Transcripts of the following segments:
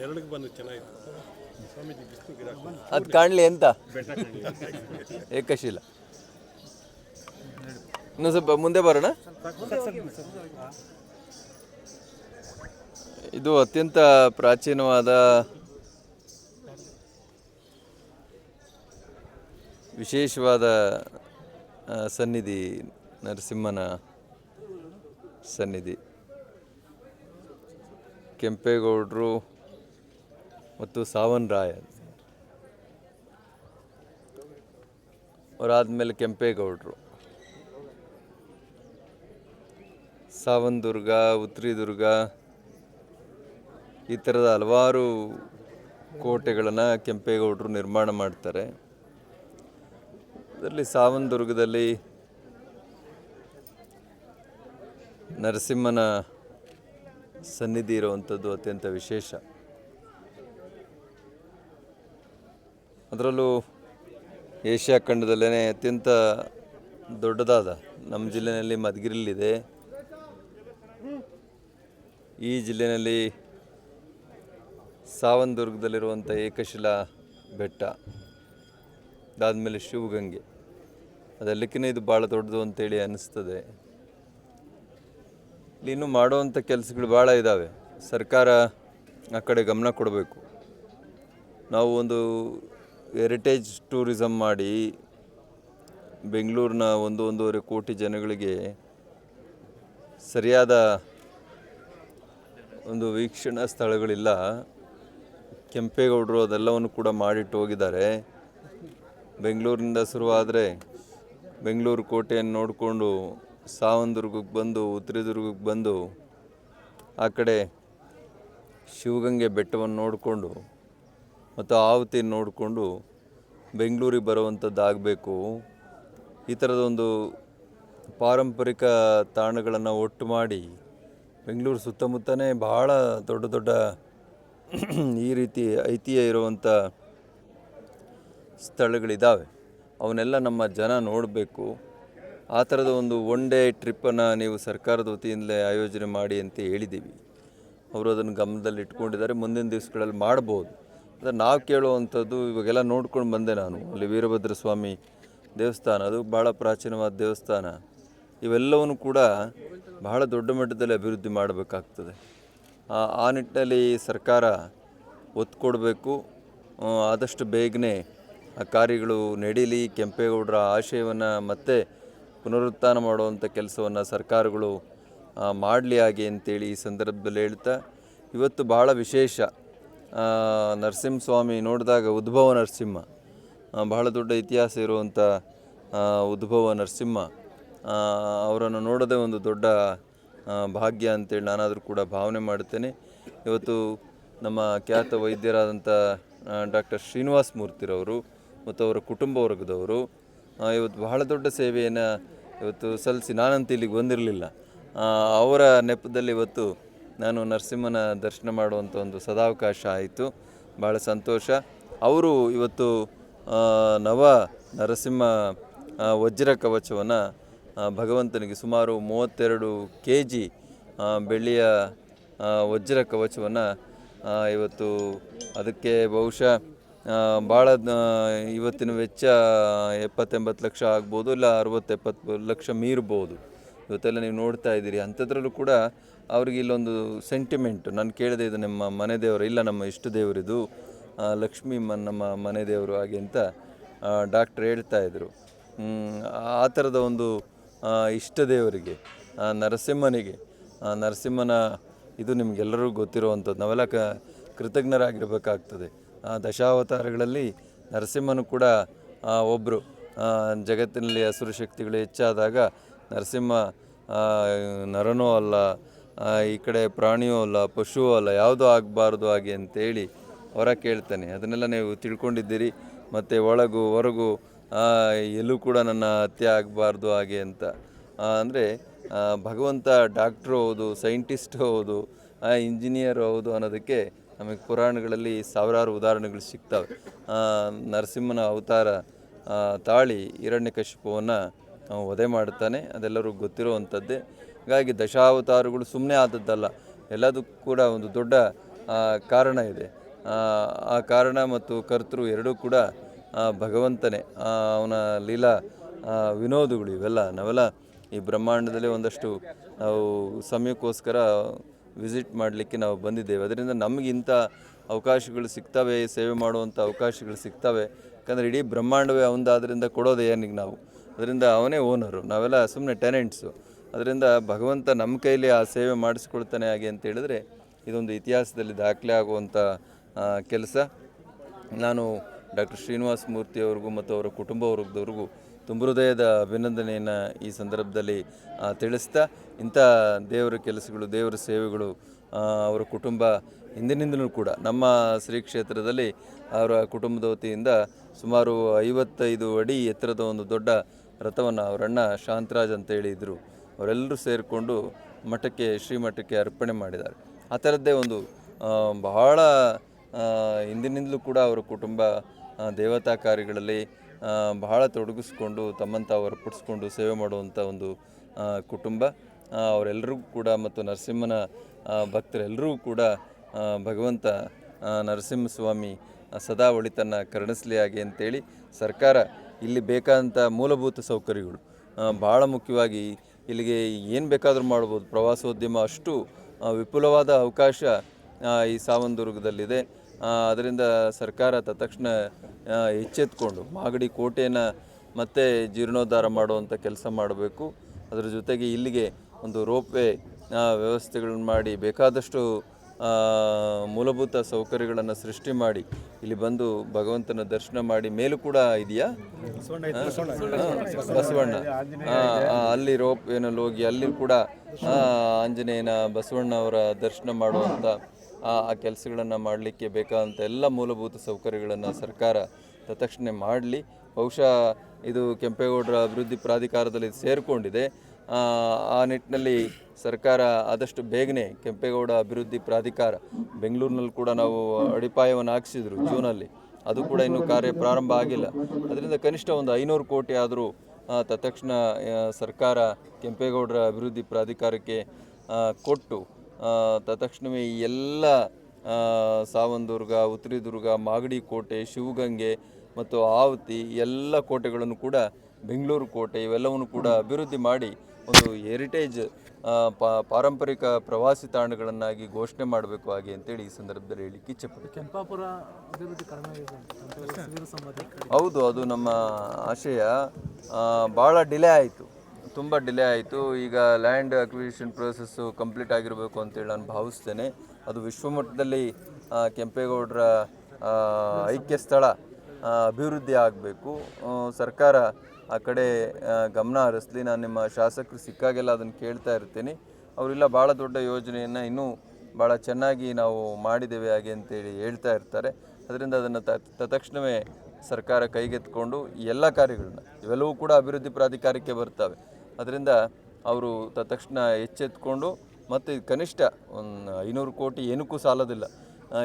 ನೆರಳಿಗೆ ಬಂದು ಚೆನ್ನಾಗಿತ್ತು. ಸ್ವಾಮೀಜಿ ಬಿಸಿಲು ಗಿಡ ಅದು ಕಾಣಲಿ ಅಂತ? ಏಕಶೀಲ. ಇನ್ನು ಸ್ವಲ್ಪ ಮುಂದೆ ಬರೋಣ? ಇದು ಅತ್ಯಂತ ಪ್ರಾಚೀನವಾದ ವಿಶೇಷವಾದ ಸನ್ನಿಧಿ ನರಸಿಂಹನ ಸನ್ನಿಧಿ. ಕೆಂಪೇಗೌಡರು ಮತ್ತು ಸಾವನ್ ರಾಯ. ಅವರಾದ್ಮೇಲೆ ಕೆಂಪೇಗೌಡರು. ಸಾವನ್ ದುರ್ಗ ಉತ್ರಿ ದುರ್ಗ ಈ ಥರದ ಹಲವಾರು ಕೋಟೆಗಳನ್ನು ಕೆಂಪೇಗೌಡರು ನಿರ್ಮಾಣ ಮಾಡ್ತಾರೆ. ಅದರಲ್ಲಿ ಸಾವನ್ ದುರ್ಗದಲ್ಲಿ ನರಸಿಂಹನ ಸನ್ನಿಧಿ ಇರುವಂಥದ್ದು ಅತ್ಯಂತ ವಿಶೇಷ. ಅದರಲ್ಲೂ ಏಷ್ಯಾ ಖಂಡದಲ್ಲೇ ಅತ್ಯಂತ ದೊಡ್ಡದಾದ ನಮ್ಮ ಜಿಲ್ಲೆಯಲ್ಲಿ ಮಧುಗಿರಿಲಿದೆ ಈ ಜಿಲ್ಲೆಯಲ್ಲಿ ಸಾವನದುರ್ಗದಲ್ಲಿರುವಂಥ ಏಕಶಿಲಾ ಬೆಟ್ಟ, ಅದಾದಮೇಲೆ ಶಿವಗಂಗೆ. ಅದೆಲ್ಲಕ್ಕಿಂತ ಇದು ಭಾಳ ದೊಡ್ಡದು ಅಂತೇಳಿ ಅನ್ನಿಸ್ತದೆ. ಇನ್ನೂ ಮಾಡುವಂಥ ಕೆಲಸಗಳು ಭಾಳ ಇದ್ದಾವೆ ಸರ್ಕಾರ ಆ ಕಡೆ ಗಮನ ಕೊಡಬೇಕು. ನಾವು ಒಂದು ಹೆರಿಟೇಜ್ ಟೂರಿಸಮ್ ಮಾಡಿ ಬೆಂಗಳೂರಿನ ಒಂದು ಒಂದೂವರೆ ಕೋಟಿ ಜನಗಳಿಗೆ ಸರಿಯಾದ ಒಂದು ವೀಕ್ಷಣಾ ಸ್ಥಳಗಳಿಲ್ಲ. ಕೆಂಪೇಗೌಡರು ಅದೆಲ್ಲವನ್ನು ಕೂಡ ಮಾಡಿಟ್ಟು ಹೋಗಿದ್ದಾರೆ. ಬೆಂಗಳೂರಿನಿಂದ ಶುರುವಾದರೆ ಬೆಂಗಳೂರು ಕೋಟೆಯನ್ನು ನೋಡಿಕೊಂಡು ಸಾವನದುರ್ಗಕ್ಕೆ ಬಂದು ಉತ್ತರದುರ್ಗಕ್ಕೆ ಬಂದು, ಆ ಕಡೆ ಶಿವಗಂಗೆ ಬೆಟ್ಟವನ್ನು ನೋಡಿಕೊಂಡು ಮತ್ತು ಆವತಿ ನೋಡಿಕೊಂಡು ಬೆಂಗಳೂರಿಗೆ ಬರುವಂಥದ್ದಾಗಬೇಕು. ಈ ಥರದೊಂದು ಪಾರಂಪರಿಕ ತಾಣಗಳನ್ನು ಒಟ್ಟು ಮಾಡಿ ಬೆಂಗಳೂರು ಸುತ್ತಮುತ್ತನೇ ಭಾಳ ದೊಡ್ಡ ದೊಡ್ಡ ಈ ರೀತಿ ಐತಿಹ್ಯ ಇರುವಂಥ ಸ್ಥಳಗಳಿದ್ದಾವೆ ಅವನ್ನೆಲ್ಲ ನಮ್ಮ ಜನ ನೋಡಬೇಕು. ಆ ಥರದ ಒಂದು ಒನ್ ಡೇ ಟ್ರಿಪ್ಪನ್ನು ನೀವು ಸರ್ಕಾರದ ವತಿಯಿಂದಲೇ ಆಯೋಜನೆ ಮಾಡಿ ಅಂತ ಹೇಳಿದ್ದೀವಿ. ಅವರು ಅದನ್ನು ಗಮನದಲ್ಲಿ ಇಟ್ಕೊಂಡಿದ್ದಾರೆ. ಮುಂದಿನ ದಿವಸಗಳಲ್ಲಿ ಮಾಡ್ಬೋದು. ಅದು ನಾವು ಕೇಳುವಂಥದ್ದು ಇವಾಗೆಲ್ಲ ನೋಡ್ಕೊಂಡು ಬಂದೆ ನಾನು. ಅಲ್ಲಿ ವೀರಭದ್ರ ಸ್ವಾಮಿ ದೇವಸ್ಥಾನ, ಅದು ಭಾಳ ಪ್ರಾಚೀನವಾದ ದೇವಸ್ಥಾನ. ಇವೆಲ್ಲವನ್ನು ಕೂಡ ಬಹಳ ದೊಡ್ಡ ಮಟ್ಟದಲ್ಲಿ ಅಭಿವೃದ್ಧಿ ಮಾಡಬೇಕಾಗ್ತದೆ. ಆ- ನಿಟ್ಟಿನಲ್ಲಿ ಸರ್ಕಾರ ಒತ್ತು ಕೊಡಬೇಕು ಆದಷ್ಟು ಬೇಗನೆ ಆ ಕಾರ್ಯಗಳು ನಡೀಲಿ. ಕೆಂಪೇಗೌಡರ ಆಶಯವನ್ನು ಮತ್ತೆ ಪುನರುತ್ಥಾನ ಮಾಡುವಂಥ ಕೆಲಸವನ್ನು ಸರ್ಕಾರಗಳು ಮಾಡಲಿ ಹಾಗೆ ಅಂತೇಳಿ ಈ ಸಂದರ್ಭದಲ್ಲಿ ಹೇಳ್ತಾ, ಇವತ್ತು ಬಹಳ ವಿಶೇಷ. ನರಸಿಂಹಸ್ವಾಮಿ ನೋಡಿದಾಗ ಉದ್ಭವ ನರಸಿಂಹ. ಬಹಳ ದೊಡ್ಡ ಇತಿಹಾಸ ಇರುವಂಥ ಉದ್ಭವ ನರಸಿಂಹ. ಅವರನ್ನು ನೋಡೋದೇ ಒಂದು ದೊಡ್ಡ ಭಾಗ್ಯ ಅಂತೇಳಿ ನಾನಾದರೂ ಕೂಡ ಭಾವನೆ ಮಾಡುತ್ತೇನೆ. ಇವತ್ತು ನಮ್ಮ ಖ್ಯಾತ ವೈದ್ಯರಾದಂಥ ಡಾಕ್ಟರ್ ಶ್ರೀನಿವಾಸ ಮೂರ್ತಿರವರು ಮತ್ತು ಅವರ ಕುಟುಂಬ ವರ್ಗದವರು ಇವತ್ತು ಬಹಳ ದೊಡ್ಡ ಸೇವೆಯನ್ನು ಇವತ್ತು ಸಲ್ಲಿಸಿ ನಾನಂತೂ ಇಲ್ಲಿಗೆ ಬಂದಿರಲಿಲ್ಲ. ಅವರ ನೆಪದಲ್ಲಿ ಇವತ್ತು ನಾನು ನರಸಿಂಹನ ದರ್ಶನ ಮಾಡುವಂಥ ಒಂದು ಸದಾವಕಾಶ ಆಯಿತು. ಭಾಳ ಸಂತೋಷ. ಅವರು ಇವತ್ತು ನವ ನರಸಿಂಹ ವಜ್ರ ಕವಚವನ್ನು ಭಗವಂತನಿಗೆ ಸುಮಾರು ಮೂವತ್ತೆರಡು ಕೆ ಜಿ ಬೆಳ್ಳಿಯ ವಜ್ರ ಕವಚವನ್ನು ಇವತ್ತು ಅದಕ್ಕೆ ಬಹುಶಃ ಭಾಳ ಇವತ್ತಿನ ವೆಚ್ಚ ಎಪ್ಪತ್ತೆಂಬತ್ತು ಲಕ್ಷ ಆಗ್ಬೋದು, ಇಲ್ಲ ಅರವತ್ತು ಎಪ್ಪತ್ತು ಲಕ್ಷ ಮೀರ್ಬೋದು. ಇವತ್ತೆಲ್ಲ ನೀವು ನೋಡ್ತಾ ಇದ್ದೀರಿ. ಅಂಥದ್ರಲ್ಲೂ ಕೂಡ ಅವ್ರಿಗೆ ಇಲ್ಲೊಂದು ಸೆಂಟಿಮೆಂಟು ನಾನು ಕೇಳಿದೆ ಇದು ನಮ್ಮ ಮನೆ ದೇವರು, ಇಲ್ಲ ನಮ್ಮ ಇಷ್ಟ ದೇವರಿದು ಲಕ್ಷ್ಮೀ ಮ, ನಮ್ಮ ಮನೆ ದೇವರು ಹಾಗೆ ಅಂತ ಡಾಕ್ಟ್ರ್ ಹೇಳ್ತಾ ಇದ್ರು. ಆ ಥರದ ಒಂದು ಇಷ್ಟ ದೇವರಿಗೆ ನರಸಿಂಹನಿಗೆ ನರಸಿಂಹನ ಇದು ನಿಮಗೆಲ್ಲರಿಗೂ ಗೊತ್ತಿರುವಂಥದ್ದು. ನಾವೆಲ್ಲ ಕೃತಜ್ಞರಾಗಿರಬೇಕಾಗ್ತದೆ. ಆ ದಶಾವತಾರಗಳಲ್ಲಿ ನರಸಿಂಹನು ಕೂಡ ಒಬ್ಬರು ಜಗತ್ತಿನಲ್ಲಿ ಹಸುರು ಶಕ್ತಿಗಳು ಹೆಚ್ಚಾದಾಗ ನರಸಿಂಹ ನರನೂ ಅಲ್ಲ ಈ ಕಡೆ ಪ್ರಾಣಿಯೂ ಅಲ್ಲ, ಪಶುವೂ ಅಲ್ಲ, ಯಾವುದೂ ಆಗಬಾರ್ದು ಹಾಗೆ ಅಂತೇಳಿ ಹೊರ ಕೇಳ್ತಾನೆ. ಅದನ್ನೆಲ್ಲ ನೀವು ತಿಳ್ಕೊಂಡಿದ್ದೀರಿ. ಮತ್ತು ಒಳಗು, ಹೊರಗು ಎಲ್ಲೂ ಕೂಡ ನನ್ನ ಹತ್ಯೆ ಆಗಬಾರ್ದು ಹಾಗೆ ಅಂತ. ಅಂದರೆ ಭಗವಂತ ಡಾಕ್ಟ್ರು ಹೌದು, ಸೈಂಟಿಸ್ಟ್ ಹೌದು ಇಂಜಿನಿಯರ್ ಹೌದು ಅನ್ನೋದಕ್ಕೆ ನಮಗೆ ಪುರಾಣಗಳಲ್ಲಿ ಸಾವಿರಾರು ಉದಾಹರಣೆಗಳು ಸಿಗ್ತವೆ. ನರಸಿಂಹನ ಅವತಾರ ತಾಳಿ ಹಿರಣ್ಯಕಶಿಪುವನ್ನು ವಧೆ ಮಾಡ್ತಾನೆ ಅದೆಲ್ಲರೂ ಗೊತ್ತಿರುವಂಥದ್ದೇ. ಹಾಗಾಗಿ ದಶಾವತಾರಗಳು ಸುಮ್ಮನೆ ಆದದ್ದಲ್ಲ. ಎಲ್ಲದಕ್ಕೂ ಕೂಡ ಒಂದು ದೊಡ್ಡ ಕಾರಣ ಇದೆ. ಆ, ಕಾರಣ ಮತ್ತು ಕರ್ತೃ ಎರಡೂ ಕೂಡ ಭಗವಂತನೇ. ಅವನ ಲೀಲಾ ವಿನೋದಗಳು ಇವೆಲ್ಲ. ನಾವೆಲ್ಲ ಈ ಬ್ರಹ್ಮಾಂಡದಲ್ಲಿ ಒಂದಷ್ಟು ನಾವು ಸಮಯಕ್ಕೋಸ್ಕರ ವಿಸಿಟ್ ಮಾಡಲಿಕ್ಕೆ ನಾವು ಬಂದಿದ್ದೇವೆ. ಅದರಿಂದ ನಮಗೆ ಇಂಥ ಅವಕಾಶಗಳು ಸಿಗ್ತವೆ, ಸೇವೆ ಮಾಡುವಂಥ ಅವಕಾಶಗಳು ಸಿಗ್ತವೆ. ಯಾಕಂದರೆ ಇಡೀ ಬ್ರಹ್ಮಾಂಡವೇ ಅವನದಾದ್ರಿಂದ ಕೊಡೋದು ಏನಿಗೆ ನಾವು. ಅದರಿಂದ ಅವನೇ ಓನರು. ನಾವೆಲ್ಲ ಸುಮ್ಮನೆ ಟ್ಯಾಲೆಂಟ್ಸು ಅದರಿಂದ ಭಗವಂತ ನಮ್ಮ ಕೈಲಿ ಆ ಸೇವೆ ಮಾಡಿಸ್ಕೊಳ್ತಾನೆ ಹಾಗೆ ಅಂತ ಹೇಳಿದ್ರೆ ಇದೊಂದು ಇತಿಹಾಸದಲ್ಲಿ ದಾಖಲೆ ಆಗುವಂಥ ಕೆಲಸ. ನಾನು ಡಾಕ್ಟರ್ ಶ್ರೀನಿವಾಸ ಮೂರ್ತಿಯವ್ರಿಗೂ ಮತ್ತು ಅವರ ಕುಟುಂಬ ವರ್ಗದವ್ರಿಗೂ ತುಂಬ ಹೃದಯದ ಅಭಿನಂದನೆಯನ್ನು ಈ ಸಂದರ್ಭದಲ್ಲಿ ತಿಳಿಸ್ತಾ, ಇಂಥ ದೇವರ ಕೆಲಸಗಳು, ದೇವರ ಸೇವೆಗಳು ಅವರ ಕುಟುಂಬ ಹಿಂದಿನಿಂದಲೂ ಕೂಡ ನಮ್ಮ ಶ್ರೀ ಕ್ಷೇತ್ರದಲ್ಲಿ ಅವರ ಕುಟುಂಬದ ವತಿಯಿಂದ ಸುಮಾರು ಐವತ್ತೈದು ಅಡಿ ಎತ್ತರದ ಒಂದು ದೊಡ್ಡ ರಥವನ್ನು ಅವರಣ್ಣ ಶಾಂತರಾಜ್ ಅಂತ ಹೇಳಿದರು ಅವರೆಲ್ಲರೂ ಸೇರಿಕೊಂಡು ಮಠಕ್ಕೆ ಶ್ರೀಮಠಕ್ಕೆ ಅರ್ಪಣೆ ಮಾಡಿದ್ದಾರೆ. ಆ ಥರದ್ದೇ ಒಂದು ಬಹಳ ಹಿಂದಿನಿಂದಲೂ ಕೂಡ ಅವರ ಕುಟುಂಬ ದೇವತಾ ಕಾರ್ಯಗಳಲ್ಲಿ ಬಹಳ ತೊಡಗಿಸ್ಕೊಂಡು ತಮ್ಮಂತ ತಾವು ಪುಟ್ಸ್ಕೊಂಡು ಸೇವೆ ಮಾಡುವಂಥ ಒಂದು ಕುಟುಂಬ. ಅವರೆಲ್ಲರಿಗೂ ಕೂಡ ಮತ್ತು ನರಸಿಂಹನ ಭಕ್ತರೆಲ್ಲರೂ ಕೂಡ ಭಗವಂತ ನರಸಿಂಹ ನರಸಿಂಹಸ್ವಾಮಿ ಸದಾ ಒಳಿತನ್ನು ಕರುಣಿಸಲಿ ಹಾಗೆ ಅಂತೇಳಿ ಸರ್ಕಾರ ಇಲ್ಲಿ ಬೇಕಾದಂಥ ಮೂಲಭೂತ ಸೌಕರ್ಯಗಳು. ಭಾಳ ಮುಖ್ಯವಾಗಿ ಇಲ್ಲಿಗೆ ಏನು ಬೇಕಾದರೂ ಮಾಡ್ಬೋದು. ಪ್ರವಾಸೋದ್ಯಮ ಅಷ್ಟು ವಿಪುಲವಾದ ಅವಕಾಶ ಈ ಸಾವಂದುರ್ಗದಲ್ಲಿದೆ ಅದರಿಂದ ಸರ್ಕಾರ ತತ್ಕ್ಷಣ ಎಚ್ಚೆತ್ಕೊಂಡು ಮಾಗಡಿ ಕೋಟೆಯನ್ನು ಮತ್ತೆ ಜೀರ್ಣೋದ್ಧಾರ ಮಾಡುವಂಥ ಕೆಲಸ ಮಾಡಬೇಕು. ಅದರ ಜೊತೆಗೆ ಇಲ್ಲಿಗೆ ಒಂದು ರೋಪ್ವೇ ವ್ಯವಸ್ಥೆಗಳನ್ನು ಮಾಡಿ ಬೇಕಾದಷ್ಟು ಮೂಲಭೂತ ಸೌಕರ್ಯಗಳನ್ನು ಸೃಷ್ಟಿ ಮಾಡಿ ಇಲ್ಲಿ ಬಂದು ಭಗವಂತನ ದರ್ಶನ ಮಾಡಿ ಮೇಲೂ ಕೂಡ ಇದೆಯಾ? ಬಸವಣ್ಣ ಅಲ್ಲಿ ರೋಪ್ ವೇನಲ್ಲಿ ಹೋಗಿ ಅಲ್ಲಿ ಕೂಡ ಆಂಜನೇಯನ ಬಸವಣ್ಣ ಅವರ ದರ್ಶನ ಮಾಡುವಂಥ ಆ ಕೆಲಸಗಳನ್ನು ಮಾಡಲಿಕ್ಕೆ ಬೇಕಾದಂಥ ಎಲ್ಲ ಮೂಲಭೂತ ಸೌಕರ್ಯಗಳನ್ನು ಸರ್ಕಾರ ತತ್ಕ್ಷಣ ಮಾಡಲಿ. ಬಹುಶಃ ಇದು ಕೆಂಪೇಗೌಡರ ಅಭಿವೃದ್ಧಿ ಪ್ರಾಧಿಕಾರದಲ್ಲಿ ಸೇರಿಕೊಂಡಿದೆ. ಆ, ನಿಟ್ಟಿನಲ್ಲಿ ಸರ್ಕಾರ ಆದಷ್ಟು ಬೇಗನೆ ಕೆಂಪೇಗೌಡ ಅಭಿವೃದ್ಧಿ ಪ್ರಾಧಿಕಾರ ಬೆಂಗಳೂರಿನಲ್ಲಿ ಕೂಡ ನಾವು ಅಡಿಪಾಯವನ್ನು ಹಾಕಿಸಿದ್ರು ಜೂನಲ್ಲಿ. ಅದು ಕೂಡ ಇನ್ನೂ ಕಾರ್ಯ ಪ್ರಾರಂಭ ಆಗಿಲ್ಲ. ಅದರಿಂದ ಕನಿಷ್ಠ ಒಂದು ಐನೂರು ಕೋಟಿ ಆದರೂ ತತ್ಕ್ಷಣ ಸರ್ಕಾರ ಕೆಂಪೇಗೌಡರ ಅಭಿವೃದ್ಧಿ ಪ್ರಾಧಿಕಾರಕ್ಕೆ ಕೊಟ್ಟು ಆ, ತತ್ಕ್ಷಣವೇ ಈ ಎಲ್ಲ ಸಾವಂದುರ್ಗ ಉತ್ತರಿದುರ್ಗ ಮಾಗಡಿ ಕೋಟೆ ಶಿವಗಂಗೆ ಮತ್ತು ಆವತಿ ಎಲ್ಲ ಕೋಟೆಗಳನ್ನು ಕೂಡ ಬೆಂಗಳೂರು ಕೋಟೆ ಇವೆಲ್ಲವನ್ನು ಕೂಡ ಅಭಿವೃದ್ಧಿ ಮಾಡಿ ಒಂದು ಹೆರಿಟೇಜ್ ಪಾರಂಪರಿಕ ಪ್ರವಾಸಿ ತಾಣಗಳನ್ನಾಗಿ ಘೋಷಣೆ ಮಾಡಬೇಕು ಹಾಗೆ ಅಂತೇಳಿ ಈ ಸಂದರ್ಭದಲ್ಲಿ ಹೇಳಿಕ್ಕೆ ಸಂಬಂಧ ಹೌದು ಅದು ನಮ್ಮ ಆಶಯ. ಭಾಳ ಡಿಲೇ ಆಯಿತು. ತುಂಬ ಡಿಲೇ ಆಯಿತು. ಈಗ ಲ್ಯಾಂಡ್ ಅಕ್ವಿಷನ್ ಪ್ರೊಸೆಸ್ಸು ಕಂಪ್ಲೀಟ್ ಆಗಿರಬೇಕು ಅಂತೇಳಿ ನಾನು ಭಾವಿಸ್ತೇನೆ. ಅದು ವಿಶ್ವಮಟ್ಟದಲ್ಲಿ ಕೆಂಪೇಗೌಡರ ಐಕ್ಯ ಸ್ಥಳ ಅಭಿವೃದ್ಧಿ ಆಗಬೇಕು. ಸರ್ಕಾರ ಆ ಕಡೆ ಗಮನ ಹರಿಸ್ಲಿ. ನಾನು ನಿಮ್ಮ ಶಾಸಕರು ಸಿಕ್ಕಾಗೆಲ್ಲ ಅದನ್ನು ಕೇಳ್ತಾ ಇರ್ತೀನಿ. ಅವರೆಲ್ಲ ಭಾಳ ದೊಡ್ಡ ಯೋಜನೆಯನ್ನು ಇನ್ನೂ ಭಾಳ ಚೆನ್ನಾಗಿ ನಾವು ಮಾಡಿದ್ದೇವೆ ಹಾಗೆ ಅಂತೇಳಿ ಹೇಳ್ತಾ ಇರ್ತಾರೆ. ಅದರಿಂದ ಅದನ್ನು ತ ತಕ್ಷಣವೇ ಸರ್ಕಾರ ಕೈಗೆತ್ಕೊಂಡು ಈ ಎಲ್ಲ ಕಾರ್ಯಗಳನ್ನ, ಇವೆಲ್ಲವೂ ಕೂಡ ಅಭಿವೃದ್ಧಿ ಪ್ರಾಧಿಕಾರಕ್ಕೆ ಬರ್ತವೆ. ಅದರಿಂದ ಅವರು ತಕ್ಷಣ ಎಚ್ಚೆತ್ಕೊಂಡು ಮತ್ತು ಕನಿಷ್ಠ ಒಂದು ಐನೂರು ಕೋಟಿ ಏನಕ್ಕೂ ಸಾಲೋದಿಲ್ಲ.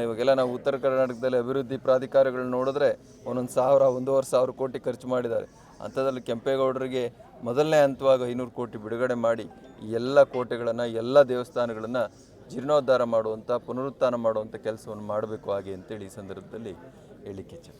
ಇವಾಗೆಲ್ಲ ನಾವು ಉತ್ತರ ಕರ್ನಾಟಕದಲ್ಲಿ ಅಭಿವೃದ್ಧಿ ಪ್ರಾಧಿಕಾರಗಳನ್ನ ನೋಡಿದ್ರೆ ಒಂದೊಂದು ಸಾವಿರ, ಒಂದೂವರೆ ಸಾವಿರ ಕೋಟಿ ಖರ್ಚು ಮಾಡಿದ್ದಾರೆ. ಅಂಥದ್ರಲ್ಲಿ ಕೆಂಪೇಗೌಡರಿಗೆ ಮೊದಲನೇ ಹಂತವಾಗಿ ಐನೂರು ಕೋಟಿ ಬಿಡುಗಡೆ ಮಾಡಿ ಎಲ್ಲ ಕೋಟೆಗಳನ್ನು, ಎಲ್ಲ ದೇವಸ್ಥಾನಗಳನ್ನು ಜೀರ್ಣೋದ್ಧಾರ ಮಾಡುವಂಥ ಪುನರುತ್ಥಾನ ಮಾಡುವಂಥ ಕೆಲಸವನ್ನು ಮಾಡಬೇಕು ಹಾಗೆ ಅಂತೇಳಿ ಈ ಸಂದರ್ಭದಲ್ಲಿ ಹೇಳಿಕೆ ಇಚ್ಛೆ